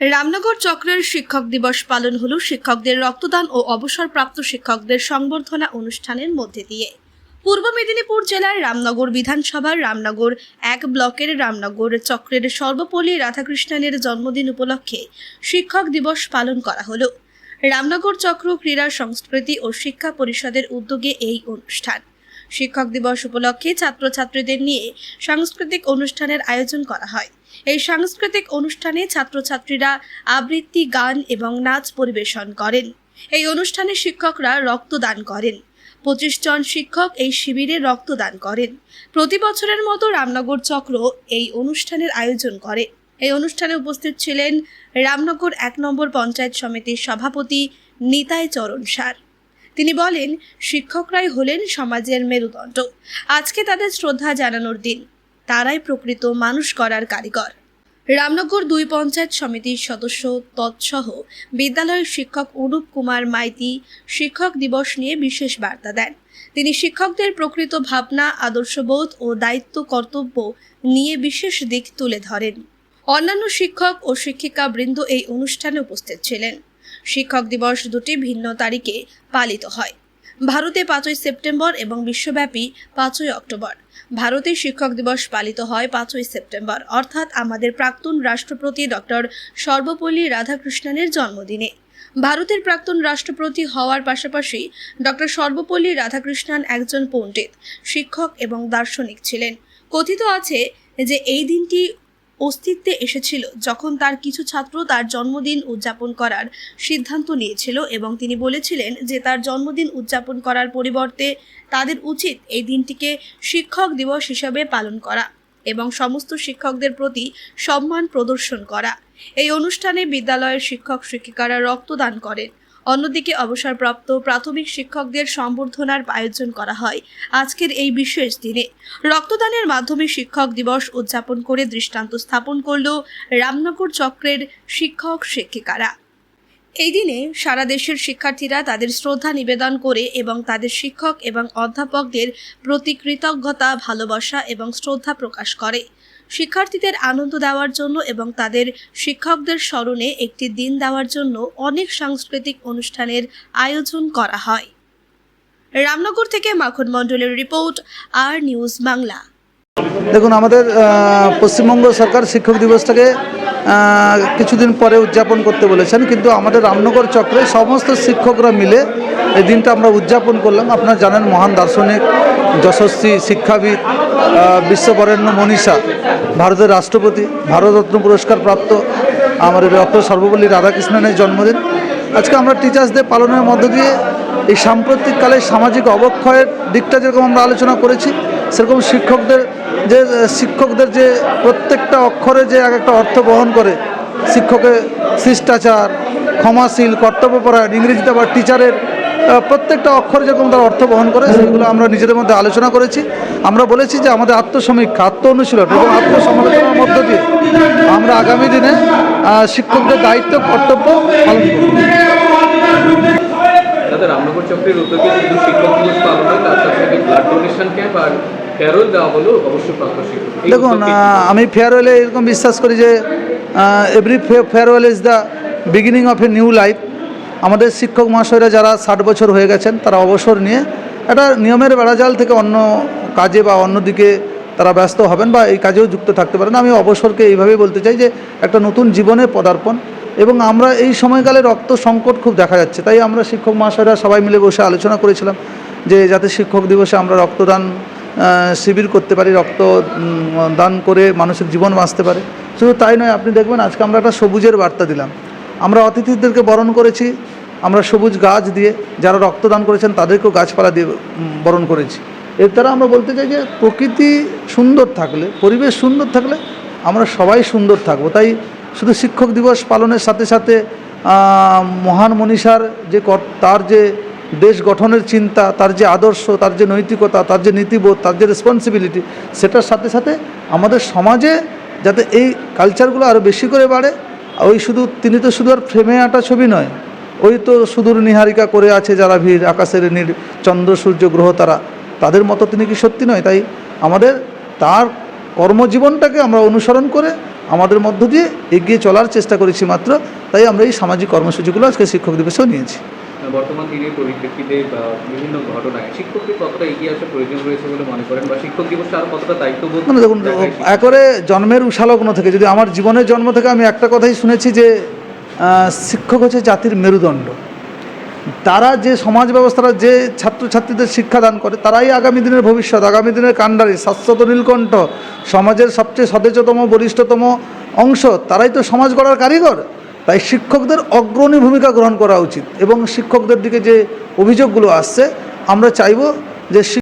রামনগর চক্রের শিক্ষক দিবস পালন হল শিক্ষকদের রক্তদান ও অবসরপ্রাপ্ত শিক্ষকদের সংবর্ধনা অনুষ্ঠানের মধ্যে দিয়ে। পূর্ব মেদিনীপুর জেলার রামনগর বিধানসভার রামনগর এক ব্লকের রামনগর চক্রের সর্বপল্লী রাধাকৃষ্ণনের জন্মদিন উপলক্ষে শিক্ষক দিবস পালন করা হলো। রামনগর চক্র ক্রীড়া সংস্কৃতি ও শিক্ষা পরিষদের উদ্যোগে এই অনুষ্ঠান। শিক্ষক দিবস উপলক্ষে ছাত্রছাত্রীদের নিয়ে সাংস্কৃতিক অনুষ্ঠানের আয়োজন করা হয়। এই সাংস্কৃতিক অনুষ্ঠানে ছাত্রছাত্রীরা আবৃত্তি, গান এবং নাচ পরিবেশন করেন। এই অনুষ্ঠানে শিক্ষকরা রক্তদান করেন। পঁচিশ জন শিক্ষক এই শিবিরে রক্তদান করেন। প্রতি বছরের মতো রামনগর চক্র এই অনুষ্ঠানের আয়োজন করে। এই অনুষ্ঠানে উপস্থিত ছিলেন রামনগর এক নম্বর পঞ্চায়েত সমিতির সভাপতি নিতাই চরণ সার। তিনি বলেন, শিক্ষকরাই হলেন সমাজের মেরুদণ্ড। আজকে তাদের শ্রদ্ধা জানানোর দিন। তারাই প্রকৃত মানুষ করার কারিগর। রামনগর দুই পঞ্চায়েত সমিতির সদস্য তৎসহ বিদ্যালয়ের শিক্ষক অনুপ কুমার মাইতি শিক্ষক দিবস নিয়ে বিশেষ বার্তা দেন। তিনি শিক্ষকদের প্রকৃত ভাবনা, আদর্শবোধ ও দায়িত্ব কর্তব্য নিয়ে বিশেষ দিক তুলে ধরেন। অন্যান্য শিক্ষক ও শিক্ষিকা বৃন্দ এই অনুষ্ঠানে উপস্থিত ছিলেন। শিক্ষক দিবস দুটি ভিন্ন তারিখে পালিত হয়। ভারতে পাঁচই সেপ্টেম্বর এবং বিশ্বব্যাপী পাঁচই অক্টোবর। ভারতে শিক্ষক দিবস পালিত হয় পাঁচই সেপ্টেম্বর, অর্থাৎ আমাদের প্রাক্তন রাষ্ট্রপতি ডক্টর সর্বপল্লী রাধাকৃষ্ণনের জন্মদিনে। ভারতের প্রাক্তন রাষ্ট্রপতি হওয়ার পাশাপাশি ডক্টর সর্বপল্লী রাধাকৃষ্ণন একজন পণ্ডিত, শিক্ষক এবং দার্শনিক ছিলেন। কথিত আছে যে এই দিনটি অস্তিত্বে এসেছিল যখন তার কিছু ছাত্র তার জন্মদিন উদযাপন করার সিদ্ধান্ত নিয়েছিল এবং তিনি বলেছিলেন যে তার জন্মদিন উদযাপন করার পরিবর্তে তাদের উচিত এই দিনটিকে শিক্ষক দিবস হিসাবে পালন করা এবং সমস্ত শিক্ষকদের প্রতি সম্মান প্রদর্শন করা। এই অনুষ্ঠানে বিদ্যালয়ের শিক্ষক শিক্ষিকারা রক্তদান করেন। অন্যদিকে অবসরপ্রাপ্ত প্রাথমিক শিক্ষকদের সম্বর্ধনার আয়োজন করা হয় আজকের এই বিশেষ দিনে। রক্তদানের মাধ্যমে শিক্ষক দিবস উদযাপন করে দৃষ্টান্ত স্থাপন করল রামনগর চক্রের শিক্ষক শিক্ষিকারা। এই দিনে সারা দেশের শিক্ষার্থীরা তাদের শ্রদ্ধা নিবেদন করে এবং তাদের শিক্ষক এবং অধ্যাপকদের প্রতি কৃতজ্ঞতা, ভালোবাসা এবং শ্রদ্ধা প্রকাশ করে। শিক্ষার্থীদের আনন্দ দেওয়ার জন্য এবং তাদের শিক্ষকদের স্মরণে একটি দিন দেওয়ার জন্য অনেক সাংস্কৃতিক অনুষ্ঠানের আয়োজন করা হয়। রামনগর থেকে মাখন মণ্ডলের রিপোর্ট, আর নিউজ বাংলা। দেখুন, আমাদের পশ্চিমবঙ্গ সরকার শিক্ষক দিবসটাকে কিছুদিন পরে উদযাপন করতে বলেছেন, কিন্তু আমাদের রামনগর চক্রে সমস্ত শিক্ষকরা মিলে এই দিনটা আমরা উদযাপন করলাম। আপনারা জানেন, মহান দার্শনিক, যশস্বী শিক্ষাবিদ বিশ্ববরেণ্য মনীষা ভারতের রাষ্ট্রপতি, ভারতরত্ন পুরস্কার প্রাপ্ত আমাদের ডক্টর সর্বপল্লী রাধাকৃষ্ণনের জন্মদিন। আজকে আমরা টিচার্স ডে পালনের মধ্য দিয়ে এই সাম্প্রতিককালে সামাজিক অবক্ষয়ের দিকটা যেরকম আমরা আলোচনা করেছি, সেরকম শিক্ষকদের যে শিক্ষকদের যে প্রত্যেকটা অক্ষরে যে এক একটা অর্থ বহন করে, শিক্ষকের শিষ্টাচার, ক্ষমাশীল, কর্তব্যপরায়ণ, ইংরেজিতে আবার টিচারের প্রত্যেকটা অক্ষর যেরকম তার অর্থ বহন করে সেগুলো আমরা নিজেদের মধ্যে আলোচনা করেছি। আমরা বলেছি যে আমাদের আত্মসমীক্ষা আত্ম অনুশীলন এবং আত্মসমালোচনার মধ্য দিয়ে আমরা আগামী দিনে শিক্ষকদের দায়িত্ব কর্তব্য পালন করব। দাদা রামনগর চক্রের উদ্যোগে শুধু শিক্ষক দিবস পালন হয় তার সাথে সাথে ব্লাড ডোনেশন ক্যাম্প আর ফেরোল দেওয়া হলো অবশ্যই প্রাপ্ত শিক্ষক দেখুন আমি ফেয়ারওয়েলে এরকম বিশ্বাস করি যে every farewell is the beginning of a new life আমাদের শিক্ষক মহাশয়রা যারা ষাট বছর হয়ে গেছেন, তারা অবসর নিয়ে একটা নিয়মের বেড়াজাল থেকে অন্য কাজে বা অন্য দিকে তারা ব্যস্ত হবেন বা এই কাজেও যুক্ত থাকতে পারেন। আমি অবসরকে এইভাবেই বলতে চাই যে, একটা নতুন জীবনে পদার্পণ এবং আমরা এই সময়কালে রক্ত সংকট খুব দেখা যাচ্ছে। তাই আমরা শিক্ষক মহাশয়রা সবাই মিলে বসে আলোচনা করেছিলাম যে, যাতে শিক্ষক দিবসে আমরা রক্তদান শিবির করতে পারি, রক্ত দান করে মানুষের জীবন বাঁচতে পারে। শুধু তাই নয়, আপনি দেখবেন আজকে আমরা একটা সবুজের বার্তা দিলাম। আমরা অতিথিদেরকে বরণ করেছি, আমরা সবুজ গাছ দিয়ে যারা রক্তদান করেছেন তাদেরকেও গাছপালা দিয়ে বরণ করেছি। এর দ্বারা আমরা বলতে চাই যে প্রকৃতি সুন্দর থাকলে, পরিবেশ সুন্দর থাকলে আমরা সবাই সুন্দর থাকব। তাই শুধু শিক্ষক দিবস পালনের সাথে সাথে মহান মনীষার যে তার যে দেশ গঠনের চিন্তা, তার যে আদর্শ, তার যে নৈতিকতা, তার যে নীতিবোধ, তার যে রেসপন্সিবিলিটি সেটার সাথে সাথে আমাদের সমাজে যাতে এই কালচারগুলো আরও বেশি করে বাড়ে ওই শুধু, তিনি তো শুধু আর ফ্রেমে আঁটা ছবি নয়, ওই তো সুদূর নিহারিকা করে আছে যারা ভিড়, আকাশের নীর চন্দ্র, সূর্য, গ্রহ, তারা। তাদের মতো তিনি কি সত্যি নয়? তাই আমাদের, তার কর্মজীবনটাকে আমরা অনুসরণ করে আমাদের মধ্য দিয়ে এগিয়ে চলার চেষ্টা করেছি মাত্র, তাই আমরা এই সামাজিক কর্মসূচিগুলো আজকে শিক্ষক দিবসেও নিয়েছি। বর্তমান দিনের পরিপ্রেক্ষিতে বিভিন্ন ঘটনায় শিক্ষকদের কতটা এগিয়ে আসার প্রয়োজন রয়েছে বলে মনে করেন? বা শিক্ষক দিবসে আরও কতটা দায়িত্ববোধ মানে দেখুন একরে জন্মের উষালগ্ন থেকে যদি আমার জীবনের জন্ম থেকে আমি একটা কথাই শুনেছি যে শিক্ষক হচ্ছে জাতির মেরুদণ্ড। তারা যে সমাজ ব্যবস্থাটা যে ছাত্রছাত্রীদের শিক্ষাদান করে তারাই আগামী দিনের ভবিষ্যৎ আগামী দিনের কাণ্ডারি শাশ্বত নীলকণ্ঠ সমাজের সবচেয়ে সতেজতম বরিষ্ঠতম অংশ তারাই তো সমাজ গড়ার কারিগর। তাই শিক্ষকদের অগ্রণী ভূমিকা গ্রহণ করা উচিত এবং শিক্ষকদের দিকে যে অভিযোগগুলো আসছে, আমরা চাইব যে